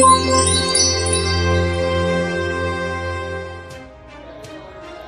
我们。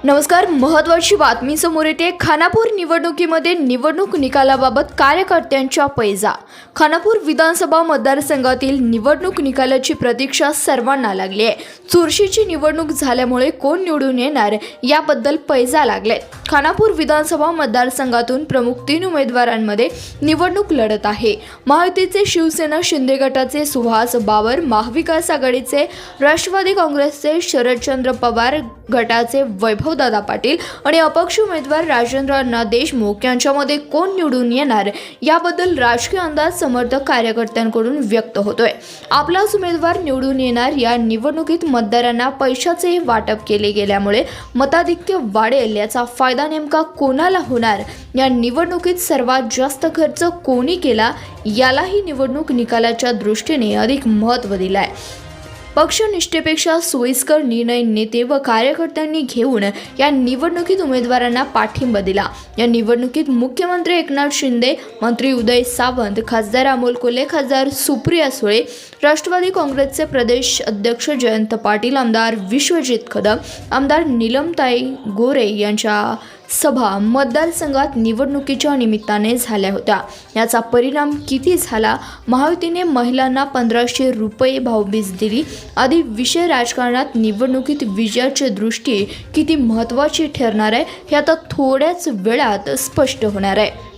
नमस्कार महत्वाची बातमी समोर येते. खानापूर निवडणुकीमध्ये निवडणूक निकालाबाबत कार्यकर्त्यांच्या पैजा. खानापूर विधानसभा मतदारसंघातील निवडणूक निकालाची प्रतीक्षा सर्वांना लागली आहे. चुरशीची निवडणूक झाल्यामुळे कोण निवडून येणार याबद्दल पैजा लागले. खानापूर विधानसभा मतदारसंघातून प्रमुख तीन उमेदवारांमध्ये निवडणूक लढत आहे. महायुतीचे शिवसेना शिंदे गटाचे सुहास बाबर महाविकास आघाडीचे राष्ट्रवादी काँग्रेसचे शरदचंद्र पवार गटाचे वैभव दादा पाटील आणि अपक्ष उमेदवार राजेंद्र अण्णा देशमुख यांच्यामध्ये कोण निवडून येणार याबद्दल राजकीय अंदाज समर्थक कार्यकर्त्यांकडून व्यक्त होतोय. आपलाच उमेदवार निवडून येणार या निवडणुकीत मतदारांना पैशाचेही वाटप केले गेल्यामुळे मताधिक्य वाढेल याचा फायदा नेमका कोणाला होणार? या निवडणुकीत सर्वात जास्त खर्च कोणी केला? यालाही निवडणूक निकालाच्या दृष्टीने अधिक महत्त्व दिलं आहे पक्षनिष्ठेपेक्षा सोयीस्कर निर्णय नेते व कार्यकर्त्यांनी घेऊन या निवडणुकीत उमेदवारांना पाठिंबा दिला. या निवडणुकीत मुख्यमंत्री एकनाथ शिंदे मंत्री उदय सावंत खासदार अमोल कोल्हे खासदार सुप्रिया सुळे राष्ट्रवादी काँग्रेसचे प्रदेश अध्यक्ष जयंत पाटील आमदार विश्वजित कदम आमदार निलमताई गोरे यांच्या सभा मतदारसंघात निवडणुकीच्या निमित्ताने झाल्या होत्या. याचा परिणाम किती झाला? महायुतीने महिलांना पंधराशे रुपये भावबीज दिली. आधी विषय राजकारणात निवडणुकीत विजयाची दृष्टी किती महत्त्वाची ठरणार आहे हे आता थोड्याच वेळात स्पष्ट होणार आहे.